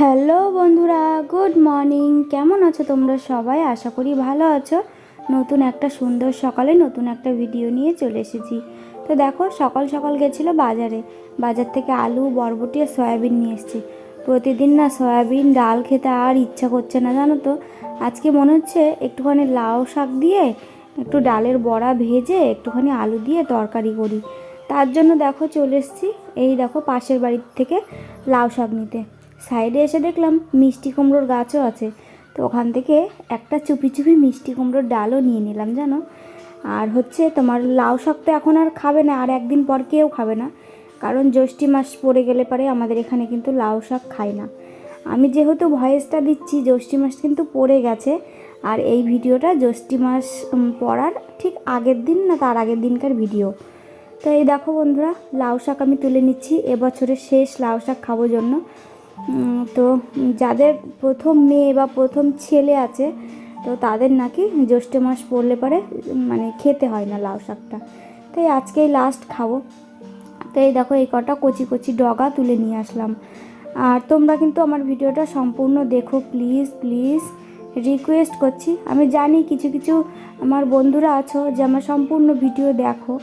Hello বন্ধুরা, good morning. কেমন আছো তোমরা সবাই? আশা করি ভালো আছো। নতুন একটা সুন্দর সকালে নতুন একটা ভিডিও নিয়ে চলে এসেছি। তো দেখো, সকাল সকাল গেছিল বাজারে। বাজার থেকে আলু, বরবটি আর সয়াবিন নিয়ে এসেছি। প্রতিদিন না সয়াবিন, ডাল খেতে আর ইচ্ছা করছে না, জানো তো? আজকে মনে হচ্ছে একটুখানি লাউ শাক দিয়ে একটু ডালের বড়া ভেজে একটুখানি আলু দিয়ে তরকারি করি। তার জন্য দেখো চলে এসেছি, এই দেখো পাশের বাড়ির থেকে লাউ শাক নিতে। সাইডে এসে দেখলাম মিষ্টি কুমড়োর গাছও আছে। তো ওখান থেকে একটা চুপি চুপি মিষ্টি কুমড়োর ডালও নিয়ে নিলাম, জানো? আর হচ্ছে তোমার লাউ শাক তো এখন আর খাবে না, আর একদিন পর কেউ খাবে না। কারণ জ্যৈষ্ঠী মাস পড়ে গেলে পরে আমাদের এখানে কিন্তু লাউ শাক খায় না। আমি যেহেতু ভয়েসটা দিচ্ছি, জ্যৈষ্ঠী মাস কিন্তু পড়ে গেছে। আর এই ভিডিওটা জ্যৈষ্ঠী মাস পড়ার ঠিক আগের দিন না তার আগের দিনকার ভিডিও। তো এই দেখো বন্ধুরা, লাউ শাক আমি তুলে নিচ্ছি, এবছরের শেষ লাউ শাক খাব জন্য। তো যাদের প্রথম মেয়ে বা প্রথম ছেলে আছে, তো তাদের নাকি জ্যৈষ্ঠ মাস পড়লে পরে মানে খেতে হয় না লাউ শাকটা। তাই আজকেই লাস্ট খাব। তো এই দেখো, এই কটা কচি কচি ডগা তুলে নিয়ে আসলাম। আর তোমরা কিন্তু আমার ভিডিওটা সম্পূর্ণ দেখো প্লিজ প্লিজ রিকোয়েস্ট করছি। আমি জানি কিছু কিছু আমার বন্ধুরা আছো যে আমার সম্পূর্ণ ভিডিও দেখো,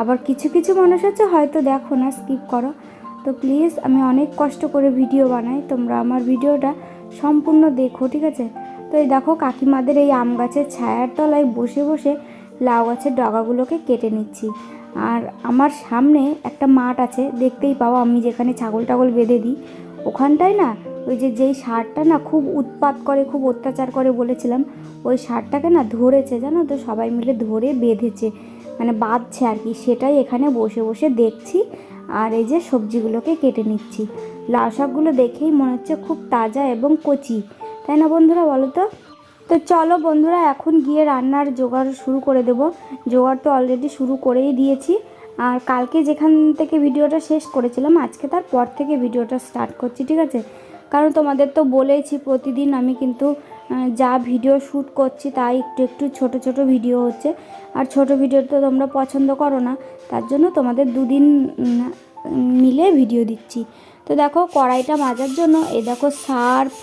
আবার কিছু কিছু মানুষ আছে হয়তো দেখো না স্কিপ করো। তো প্লিজ আমি অনেক কষ্ট করে ভিডিও বানাই, তোমরা আমার ভিডিওটা সম্পূর্ণ দেখো, ঠিক আছে? তো এই দেখো কাকিমাদের এই আম গাছের ছায়ার তলায় বসে বসে লাউ গাছের ডগাগুলোকে কেটে নিচ্ছি। আর আমার সামনে একটা মাঠ আছে, দেখতেই পাও আমি যেখানে ছাগল টাগল বেঁধে দিই। ওখানটায় না, ওই যে যেই সারটা না খুব উৎপাত করে, খুব অত্যাচার করে বলেছিলাম, ওই সারটাকে না ধরেছে, জানো তো? সবাই মিলে ধরে বেঁধেছে মানে বাঁধছে আর কি। সেটাই এখানে বসে বসে দেখছি। আর এই যে সবজিগুলোকে কেটে নিচ্ছি। লাউ শাকগুলো দেখেই মনে হচ্ছে খুব তাজা এবং কচি। তাই না বন্ধুরা বলো তো? তো চলো বন্ধুরা, এখন গিয়ে রান্নার জোগাড় শুরু করে দেব। জোগাড় তো অলরেডি শুরু করেই দিয়েছি। আর কালকে যেখান থেকে ভিডিওটা শেষ করেছিলাম, আজকে তার পর থেকে ভিডিওটা স্টার্ট করছি, ঠিক আছে? কারণ তোমাদের তো বলেইছি, প্রতিদিন আমি কিন্তু যা ভিডিও শ্যুট করছি তাই একটু একটু ছোট ছোট ভিডিও হচ্ছে। আর ছোট ভিডিও তো তোমরা পছন্দ করো না, তার জন্য তোমাদের দুদিন মিলে ভিডিও দিচ্ছি। তো দেখো, কড়াইটা মাজার জন্য, এ দেখো সার্ফ,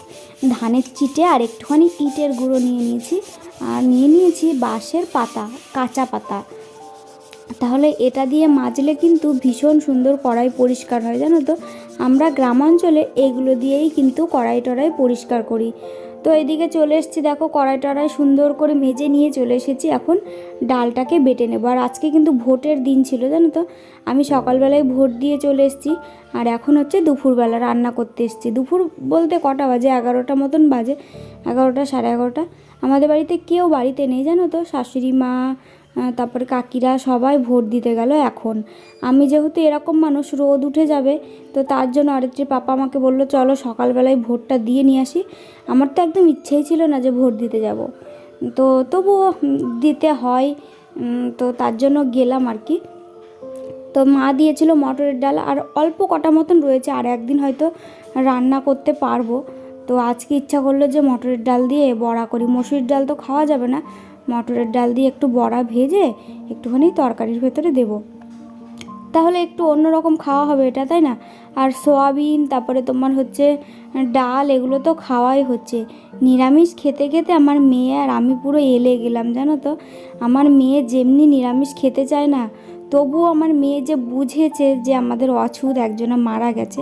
ধানের চিটে আর একটুখানি ইটের গুঁড়ো নিয়ে নিয়েছি। আর নিয়ে নিয়েছি বাঁশের পাতা, কাঁচা পাতা। তাহলে এটা দিয়ে মাজলে কিন্তু ভীষণ সুন্দর কড়াই পরিষ্কার হয়, জানো তো? আমরা গ্রামাঞ্চলে এগুলো দিয়েই কিন্তু কড়াই টড়াই পরিষ্কার করি। তো এদিকে চলে এসেছি, দেখো কড়াই টড়াই সুন্দর করে মেজে নিয়ে চলে এসেছি। এখন ডালটাকে বেটে নেব। আর আজকে কিন্তু ভোটের দিন ছিল, জানো তো? আমি সকালবেলায় ভোট দিয়ে চলে এসেছি। আর এখন হচ্ছে দুপুরবেলা রান্না করতে এসেছি। দুপুর বলতে কটা বাজে? এগারোটা মতন বাজে। এগারোটা, সাড়ে এগারোটা। আমাদের বাড়িতে কেউ বাড়িতে নেই, জানো তো? শাশুড়ি মা তারপরে কাকিরা সবাই ভোট দিতে গেল এখন। আমি যেহেতু এরকম মানুষ, রোদ উঠে যাবে, তো তার জন্য আরেকটি পাপা আমাকে বলল, চলো সকালবেলায় ভোটটা দিয়ে নিয়ে আসি। আমার তো একদম ইচ্ছেই ছিল না যে ভোট দিতে যাব। তো তবুও দিতে হয় তো তার জন্য গেলাম আর কি। তো মা দিয়েছিল মটরের ডাল, আর অল্প কটা মতন রয়েছে, আর একদিন হয়তো রান্না করতে পারব। তো আজকে ইচ্ছা করল যে মটরের ডাল দিয়ে বড়া করি। মসুরির ডাল তো খাওয়া যাবে না মটরের ডাল দিয়ে একটু বড়া ভেজে একটুখানি তরকারির ভেতরে দেবো। তাহলে একটু অন্যরকম খাওয়া হবে এটা, তাই না? আর সোয়াবিন, তারপরে তোমার হচ্ছে ডাল, এগুলো তো খাওয়াই হচ্ছে। নিরামিষ খেতে খেতে আমার মেয়ে আর আমি পুরো এলে গেলাম, জানো তো? আমার মেয়ে যেমনি নিরামিষ খেতে চায় না, তবুও আমার মেয়ে যে বুঝেছে যে আমাদের অছুত একজনা মারা গেছে,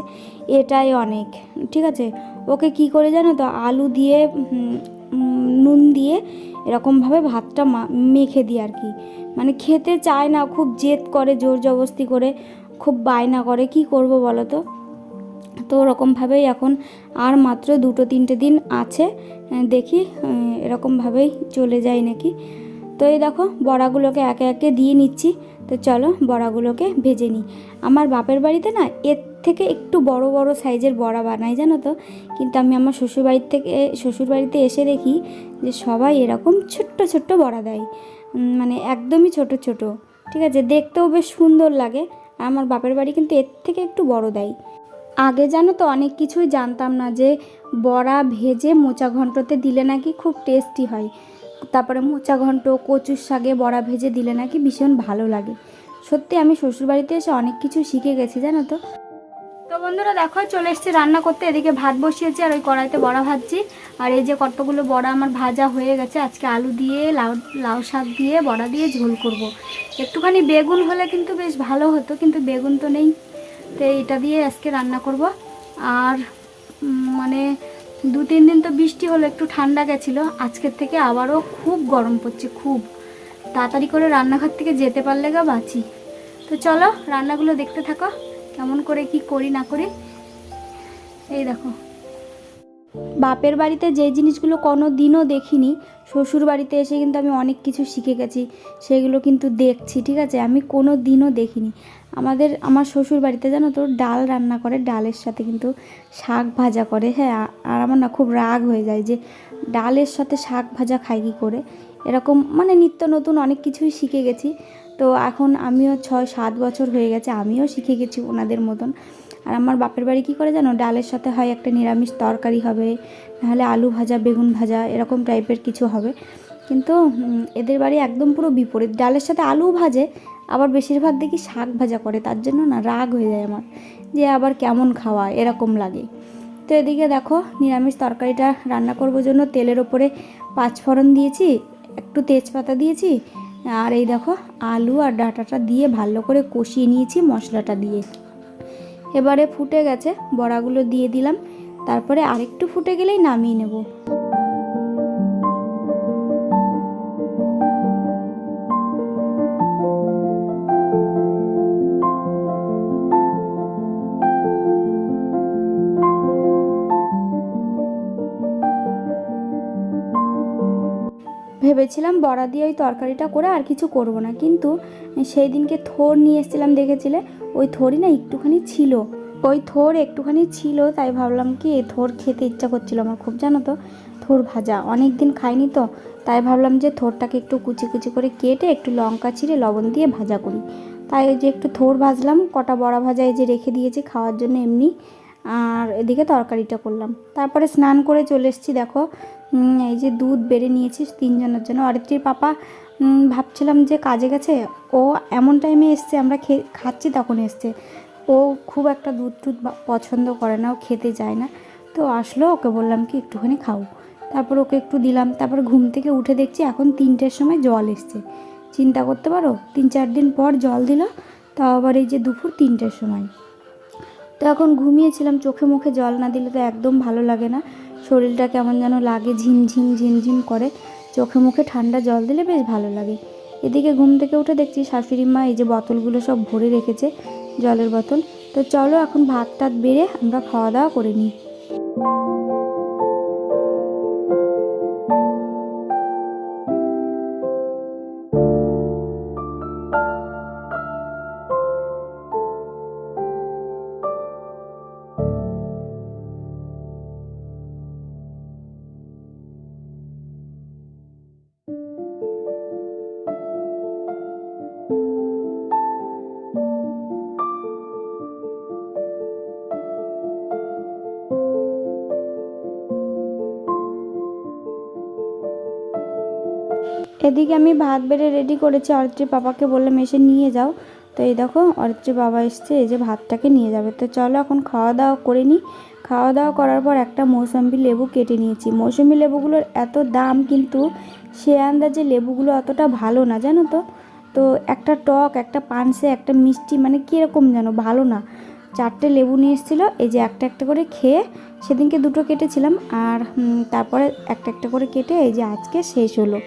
এটাই অনেক, ঠিক আছে? ওকে কি করে জানো তো? আলু দিয়ে নুন দিয়ে এরকমভাবে ভাতটা মেখে দিই আর কি। মানে খেতে চায় না, খুব জেদ করে, জোর জবস্তি করে, খুব বায়না করে, কি করব বলো তো? তো ওরকমভাবেই এখন আর মাত্র দুটো তিনটে দিন আছে দেখি এরকমভাবেই চলে যায় নাকি। তো এই দেখো, বড়াগুলোকে একে একে দিয়ে নিচ্ছি। তো চলো, বড়াগুলোকে ভেজে নিই। আমার বাপের বাড়িতে না, এর থেকে একটু বড় বড় সাইজের বড়া বানাই, জানো তো? কিন্তু আমি আমার শ্বশুরবাড়ির থেকে, শ্বশুরবাড়িতে এসে দেখি যে সবাই এরকম ছোট্ট ছোট্ট বড়া দেয়। মানে একদমই ছোট ছোট। ঠিক আছে? দেখতেও বেশ সুন্দর লাগে। আর আমার বাপের বাড়ি কিন্তু এর থেকে একটু বড় দেয়। আগে জানো তো, অনেক কিছুই জানতাম না যে বড়া ভেজে মোচা ঘন্টতে দিলে নাকি খুব টেস্টি হয়। তারপরে মোচা ঘন্ট, কচুর শাকে বড়া ভেজে দিলে নাকি ভীষণ ভালো লাগে। সত্যি আমি শ্বশুরবাড়িতে এসে অনেক কিছু শিখে গেছি, জানো তো? তো বন্ধুরা দেখো, চলে এসেছি রান্না করতে। এদিকে ভাত বসিয়েছি আর ওই কড়াইতে বড়া ভাজছি। আর এই যে কতগুলো বড়া আমার ভাজা হয়ে গেছে, আজকে আলু দিয়ে, লাউ লাউ শাক দিয়ে, বড়া দিয়ে ঝোল করব। একটুখানি বেগুন হলে কিন্তু বেশ ভালো হতো, কিন্তু বেগুন তো নেই। তো এটা দিয়ে আজকে রান্না করব। আর মানে দু, তিন দিন তো বৃষ্টি হলো, একটু ঠান্ডা গেছিল। আজকের থেকে আবারও খুব গরম পড়ছে, খুব। তাড়াতাড়ি করে রান্নাঘর থেকে যেতে পারলে গা বাঁচি। তো চলো, রান্নাগুলো দেখতে থাকো। কেমন করে কি করি না করি? এই দেখো। বাপের বাড়িতে যে জিনিসগুলো কোনো দিনও দেখিনি, শ্বশুর বাড়িতে এসে কিন্তু আমি অনেক কিছু শিখে গেছি, সেগুলো কিন্তু দেখছি, ঠিক আছে? আমি কোনো দিনও দেখিনি। আমাদের, আমার শ্বশুর বাড়িতে জানো তো, ডাল রান্না করে, ডালের সাথে কিন্তু শাক ভাজা করে হ্যাঁ? আর আমার না খুব রাগ হয়ে যায় যে, ডালের সাথে শাক ভাজা খাই কী করে? এরকম মানে নিত্য নতুন অনেক কিছুই শিখে গেছি। তো এখন আমিও ছয়, সাত বছর হয়ে গেছে, আমিও শিখে গেছি ওনাদের মতন। আর আমার বাপের বাড়ি কী করে জানো? ডালের সাথে হয় একটা নিরামিষ তরকারি হবে, নাহলে আলু ভাজা, বেগুন ভাজা, এরকম টাইপের কিছু হবে। কিন্তু এদের বাড়ি একদম পুরো বিপরীত। ডালের সাথে আলু ভাজে, আবার বেশিরভাগ দেখি শাক ভাজা করে। তার জন্য না রাগ হয়ে যায় আমার, যে আবার কেমন খাওয়া, এরকম লাগে। তো এদিকে দেখো, নিরামিষ তরকারিটা রান্না করব জন্য তেলের ওপরে পাঁচফোড়ন দিয়েছি, একটু তেজপাতা দিয়েছি আর এই দেখো, আলু আর ডাটাটা দিয়ে ভালো করে কষিয়ে নিয়েছি মশলাটা দিয়ে। এবারে ফুটে গেছে, বড়াগুলো দিয়ে দিলাম। তারপরে আরেকটু ফুটে গেলেই নামিয়ে নেব। ভেবেছিলাম, বড়া দিয়ে ওই তরকারিটা করে আর কিছু করব না। কিন্তু সেই দিনকে থোর নিয়ে এসেছিলাম দেখেছিলে? ওই থোরই না একটুখানি ছিল। ওই থোর একটুখানি ছিল, তাই ভাবলাম কি থোর খেতে ইচ্ছা করছিল আমার খুব, জানো তো? থোর ভাজা। অনেক দিন খাইনি তো, তাই ভাবলাম যে থোরটাকে একটু কুচি কুচি করে কেটে একটু লঙ্কা ছিঁড়ে লবণ দিয়ে ভাজা করি। তাই ওই যে একটু থোর ভাজলাম, কটা বড়া ভাজা এই যে রেখে দিয়েছি খাওয়ার জন্য এমনি, আর এদিকে তরকারিটা করলাম। তারপরে স্নান করে চলে এসেছি, দেখো এই যে দুধ বেড়ে নিয়েছি তিনজনের জন্য। অরিত্রীর পাপা ভাবছিলাম যে কাজে গেছে, ও এমন টাইমে এসছে, আমরা খে, খাচ্ছি তখন এসছে। ও খুব একটা দুধ টুধ পছন্দ করে না, ও খেতে চায় না। তো আসলো, ওকে বললাম কি, একটুখানি খাও। তারপর ওকে একটু দিলাম, তারপর ঘুম থেকে উঠে দেখছি এখন তিনটের সময় জল এসছে। চিন্তা করতে পারো, তিন চার দিন পর জল দিল, তাও আবার এই যে দুপুর তিনটের সময়। তো এখন ঘুমিয়েছিলাম, চোখে মুখে জল না দিলে তো একদম ভালো লাগে না। শরীরটা কেমন যেন লাগে ঝিমঝিম ঝিমঝিম করে। চোখে মুখে ঠান্ডা জল দিলে বেশ ভালো লাগে। এদিকে ঘুম থেকে উঠে দেখছি শাশুড়ি মা এই যে বোতলগুলো সব ভরে রেখেছে জলের বোতল। তো চলো এখন ভাত টাত বেড়ে আমরা খাওয়া দাওয়া করে নিই। এদিকে আমি ভাত বেড়ে রেডি করেছি। অরিত্রীর পাপাকে বললাম, এসে নিয়ে যাও। তো এই দেখো অরিত্রীর বাবা এসছে, এই যে ভাতটাকে নিয়ে যাবে। তো চলো এখন খাওয়া দাওয়া করে নিই খাওয়া দাওয়া করার পর একটা মৌসম্বি লেবু কেটে নিয়েছি। মৌসম্বি লেবুগুলোর এত দাম কিন্তু সে আন্দাজে লেবুগুলো অতটা ভালো না, জানো তো? তো একটা টক, একটা পানসে, একটা মিষ্টি মানে কীরকম যেন, ভালো না। চারটে লেবু নিয়ে এসেছিল, এই যে একটা একটা করে খেয়ে সেদিনকে দুটো কেটেছিলাম। আর তারপরে একটা একটা করে কেটে এই যে আজকে শেষ হলো।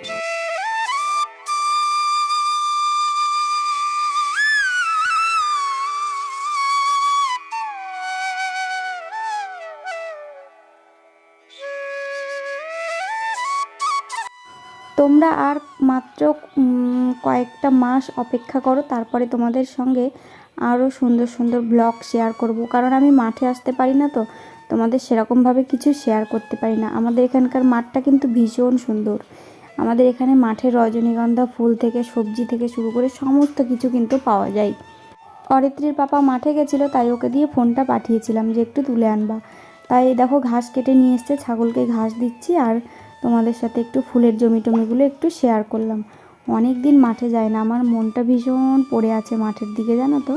তোমরা আর মাত্র কয়েকটা মাস অপেক্ষা করো, তারপরে তোমাদের সঙ্গে আরও সুন্দর সুন্দর ব্লগ শেয়ার করব। কারণ আমি মাঠে আসতে পারি না তো, তোমাদের সেরকমভাবে কিছু শেয়ার করতে পারি না। আমাদের এখানকার মাঠটা কিন্তু ভীষণ সুন্দর। আমাদের এখানে মাঠে রজনীগন্ধা, ফুল থেকে সবজি থেকে শুরু করে সমস্ত কিছু কিন্তু পাওয়া যায়। অরিত্রীর পাপা মাঠে গেছিল, তাই ওকে দিয়ে ফোনটা পাঠিয়েছিলাম যে একটু তুলে আনবা। তাই দেখো, ঘাস কেটে নিয়ে এসছে, ছাগলকে ঘাস দিচ্ছি আর তোমাদের সাথে একটু ফুলের জমি টমিগুলো একটু শেয়ার করলাম। অনেক দিন মাঠে যায় না, আমার মনটা ভীষণ পড়ে আছে মাঠের দিকে, জানো তো?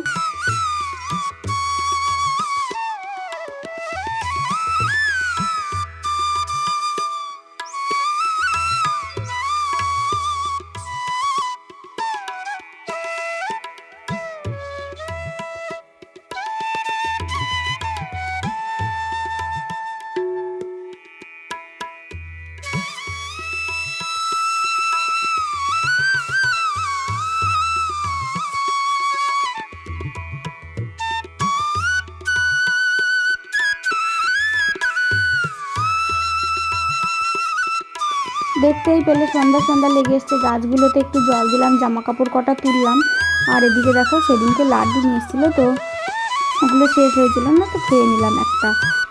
দেখতেই পেলে সন্ধ্যা সন্ধ্যা লেগে এসছে। গাছগুলোতে একটু জল দিলাম জামা কাপড় কটা তুললাম। আর এদিকে দেখো সেদিনকে লাড্ডু নিয়ে এসেছিল তো, ওগুলো শেষ হয়েছিল না তো খেয়ে নিলাম একটা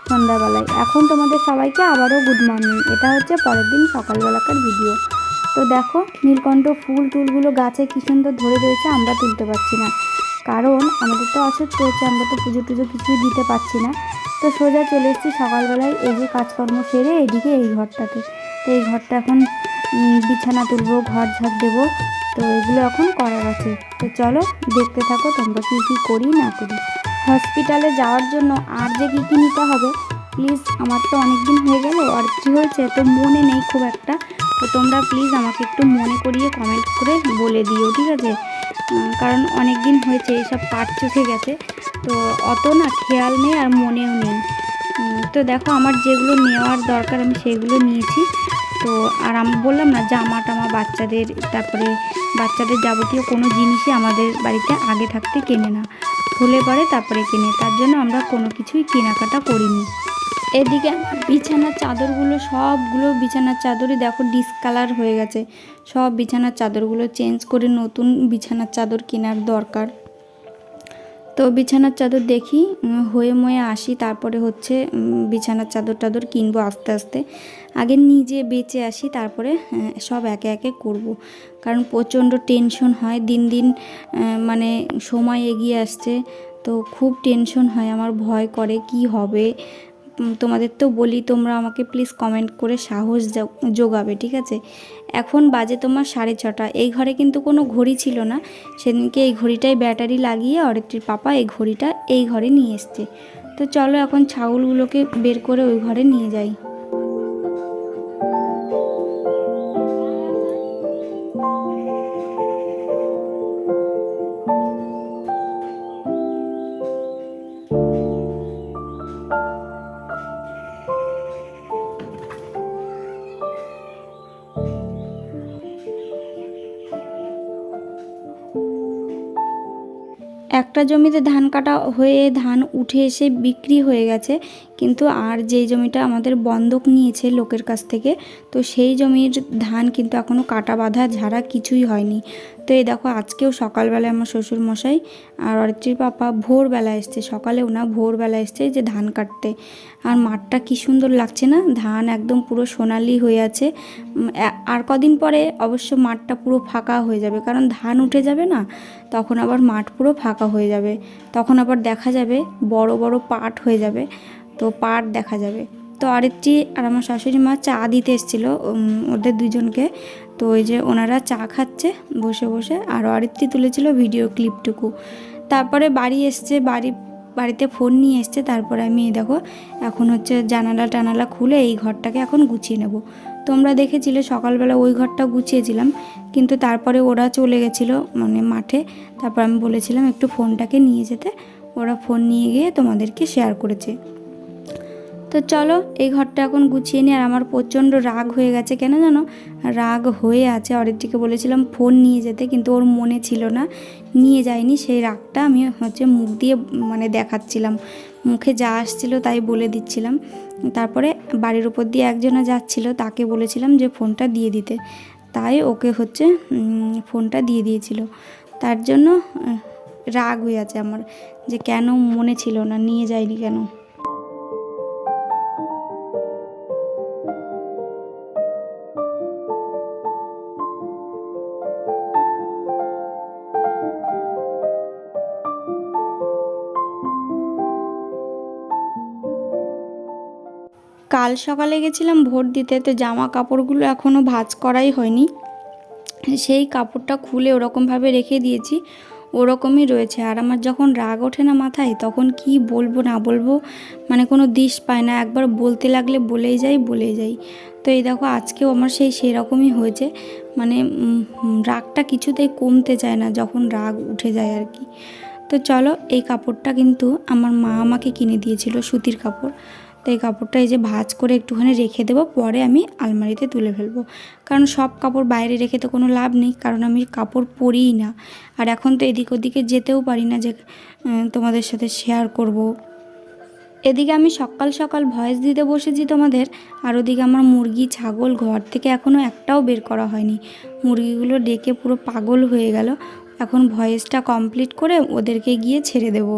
সন্ধ্যাবেলায়। এখন তোমাদের সবাইকে আবারও গুড মর্নিং এটা হচ্ছে পরের দিন সকালবেলাকার ভিডিও তো দেখো, নীলকণ্ঠ ফুল টুলগুলো গাছে কী সুন্দর ধরে রয়েছে, আমরা তুলতে পারছি না। কারণ আমাদের তো অসুস্থ হচ্ছে আমরা তো পুজো টুজো কিছুই দিতে পারছি না। তো সোজা চলে এসেছি সকালবেলায় এই যে কাজকর্ম সেরে এদিকে এই ঘরটাতে। তো এই ঘরটা এখন বিছানা তুলবো, ঘর ঝাড় দেবো। তো এগুলো এখন করার আছে। তো চলো দেখতে থাকো তোমরা কী কী করি, না করি। হসপিটালে যাওয়ার জন্য আর যে কী কী নিতে হবে, প্লিজ আমার তো অনেক দিন হয়ে গেল, আর কী হয়েছে তো মনে নেই খুব একটা। তো তোমরা প্লিজ আমাকে একটু মনে করিয়ে কমেন্ট করে বলে দিও, ঠিক আছে? কারণ অনেক দিন হয়েছে এসব পাট চোখে গেছে। তো অত না খেয়াল নেই আর মনেও নেই। তো দেখো আমার যেগুলো নেওয়ার দরকার আমি সেগুলো নিয়েছি। তো আর আমি বললাম না জামা টামা বাচ্চাদের, তারপরে বাচ্চাদের যাবতীয় কোনো জিনিসই আমাদের বাড়িতে আগে থাকতে কেনে না। হলে পরে তারপরে কেনে, তার জন্য আমরা কোনো কিছুই কেনাকাটা করিনি। এদিকে বিছানার চাদরগুলো সবগুলো, বিছানার চাদরই দেখো ডিসকালার হয়ে গেছে। সব বিছানার চাদরগুলো চেঞ্জ করে নতুন বিছানার চাদর কেনার দরকার। তো বিছানার চাদর দেখি হয়ে ময়ে আসি, তারপরে হচ্ছে বিছানার চাদর টাদর কিনবো আস্তে আস্তে আগে নিজে বেঁচে আসি, তারপরে সব একে একে করব। কারণ প্রচণ্ড টেনশন হয়, দিন দিন মানে সময় এগিয়ে আসছে, তো খুব টেনশন হয়, আমার ভয় করে কি হবে তোমাদের তো বলি, তোমরা আমাকে প্লিজ কমেন্ট করে সাহস যোগাবে ঠিক আছে? এখন বাজে তোমার সাড়ে ছটা। এই ঘরে কিন্তু কোনো ঘড়ি ছিল না। সেদিনকে এই ঘড়িটায় ব্যাটারি লাগিয়ে অরেকটির পাপা এই ঘড়িটা এই ঘরে নিয়ে এসছে। তো চলো এখন ছাগলগুলোকে বের করে ওই ঘরে নিয়ে যাই। জমিতে ধান কাটা হয়ে ধান উঠে এসে বিক্রি হয়ে গেছে, কিন্তু আর যে জমিটা আমাদের বন্ধক নিয়েছে লোকের কাছ থেকে, তো সেই জমির ধান কিন্তু এখনও কাটা বাঁধা ঝাড়া কিছুই হয়নি। তো এই দেখো, আজকেও সকালবেলায় আমার শ্বশুর মশাই আর অরিত্রীর পাপা ভোরবেলা এসছে। সকালেও না ভোরবেলা এসছে যে ধান কাটতে। আর মাঠটা কি সুন্দর লাগছে না? ধান একদম পুরো সোনালি হয়ে আছে। আর কদিন পরে অবশ্য মাঠটা পুরো ফাঁকা হয়ে যাবে। কারণ ধান উঠে যাবে না, তখন আবার মাঠ পুরো ফাঁকা হয়ে যাবে। তখন আবার দেখা যাবে বড় বড় পাট হয়ে যাবে। তো পাট দেখা যাবে। তো আরেকটি, আর আমার শাশুড়ি মা চা দিতে এসেছিল ওদের দুজনকে। তো ওই যে ওনারা চা খাচ্ছে বসে বসে। আর আরেকটি তুলেছিল ভিডিও ক্লিপটুকু। তারপরে বাড়ি এসছে, বাড়ি বাড়িতে ফোন নিয়ে এসছে, তারপরে আমি দেখো, এখন হচ্ছে জানালা টানালা খুলে এই ঘরটাকে এখন গুছিয়ে নেব। তোমরা দেখেছিলে সকালবেলা ওই ঘরটা গুছিয়েছিলাম, কিন্তু তারপরে ওরা চলে গেছিল মানে মাঠে, তারপর আমি বলেছিলাম একটু ফোনটাকে নিয়ে যেতে, ওরা ফোন নিয়ে গিয়ে তোমাদেরকে শেয়ার করেছে। তো চলো, এই ঘরটা এখন গুছিয়ে নিই আর আমার প্রচণ্ড রাগ হয়ে গেছে, কেন জানো? রাগ হয়ে আছে। অরিত্রিকে বলেছিলাম ফোন নিয়ে যেতে, কিন্তু ওর মনে ছিল না। নিয়ে যায়নি। সেই রাগটা আমি হচ্ছে মুখ দিয়ে মানে দেখাচ্ছিলাম। মুখে যা আসছিল তাই বলে দিচ্ছিলাম। তারপরে বাড়ির উপর দিয়ে একজনা যাচ্ছিল, তাকে বলেছিলাম যে ফোনটা দিয়ে দিতে। তাই ওকে হচ্ছে ফোনটা দিয়ে দিয়েছিল। তার জন্য রাগ হয়ে আছে আমার, যে কেন মনে ছিল না, নিয়ে যায়নি কেন? কাল সকালে গেছিলাম ভোট দিতে, তো জামা কাপড়গুলো এখনও ভাজ করাই হয়নি। সেই কাপড়টা খুলে ওরকমভাবে রেখে দিয়েছি, ওরকমই রয়েছে। আর আমার যখন রাগ ওঠে না মাথায়, তখন কি বলব না বলব মানে কোনো দিশ পায় না। একবার বলতে লাগলে বলেই যাই বলেই যাই। তো এই দেখো, আজকেও আমার সেই সেরকমই হয়েছে। মানে রাগটা কিছুতেই কমতে চায় না, যখন রাগ উঠে যায় আর কি। তো চলো, এই কাপড়টা কিন্তু আমার মা আমাকে কিনে দিয়েছিল সুতির কাপড়। তো এই কাপড়টা এই যে ভাজ করে একটুখানি রেখে দেবো, পরে আমি আলমারিতে তুলে ফেলব। কারণ সব কাপড় বাইরে রেখে তো কোনো লাভ নেই, কারণ আমি কাপড় পরিই না। আর এখন তো এদিক ওদিকে যেতেও পারি না যে তোমাদের সাথে শেয়ার করব। এদিকে আমি সকাল সকাল ভয়েস দিতে বসেছি তোমাদের, আর ওদিকে আমার মুরগি, ছাগল ঘর থেকে এখনও একটাও বের করা হয়নি। মুরগিগুলো ডেকে পুরো পাগল হয়ে গেল। এখন ভয়েসটা কমপ্লিট করে ওদেরকে গিয়ে ছেড়ে দেবো।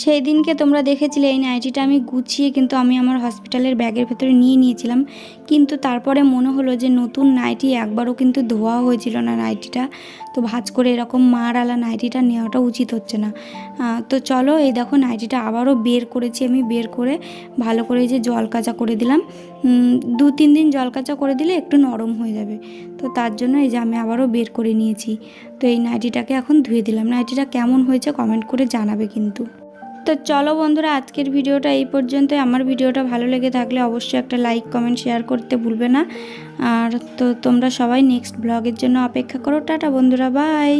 সেই দিনকে তোমরা দেখেছিলে, এই নাইটিটা আমি গুছিয়ে কিন্তু আমি আমার হসপিটালের ব্যাগের ভেতরে নিয়ে নিয়েছিলাম। কিন্তু তারপরে মনে হলো যে নতুন নাইটি একবারও কিন্তু ধোয়া হয়েছিল না নাইটিটা। তো ভাজ করে এরকম মার আলা নাইটিটা নেওয়াটা উচিত হচ্ছে না। তো চলো এই দেখো নাইটিটা আবারও বের করেছি আমি, বের করে ভালো করে যে জল কাচা করে দিলাম। দু তিন দিন জল কাচা করে দিলে একটু নরম হয়ে যাবে। তো তার জন্য এই যে আমি আবারও বের করে নিয়েছি। তো এই নাইটিটাকে এখন ধুয়ে দিলাম। নাইটিটা কেমন হয়েছে কমেন্ট করে জানাবে কিন্তু। তো চলো বন্ধুরা, আজকের ভিডিওটা এই পর্যন্ত আমার ভিডিওটা ভালো লেগে থাকলে অবশ্যই একটা লাইক কমেন্ট শেয়ার করতে ভুলবে না। আর তো তোমরা সবাই নেক্সট ব্লগের জন্য অপেক্ষা করো। টাটা বন্ধুরা বাই